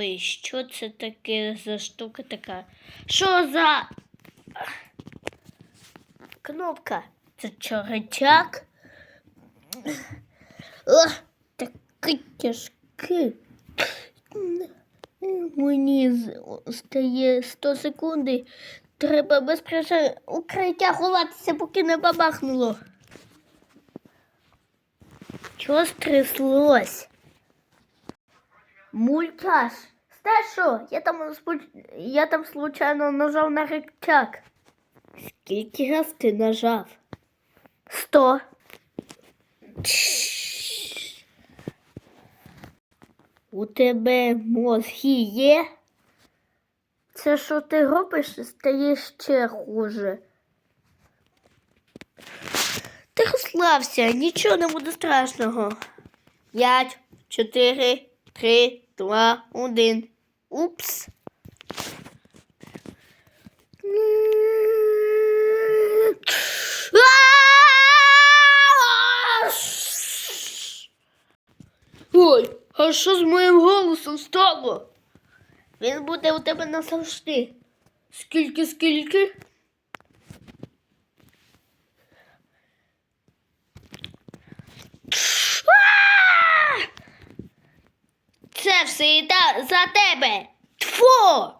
Ой, що це таке за штука така? Що за кнопка? Це чоротяк? О, такий тяжкий. Мені стає 100 секунди. Треба безпечно укриття ховатися, поки не бабахнуло. Чого стряслось? Мультяш, знаєш що? Я там, я там случайно нажав на рычаг. Скільки раз ти нажав? Сто. У тебе мозги є? Це що ти робиш, стає ще хуже. Ти розслабся, нічого не буде страшного. П'ять, чотири, три, два, один. Упс. Ой, а що з моїм голосом стало? Він буде у тебе назавжди. Скільки, скільки? за тебе. Тфу!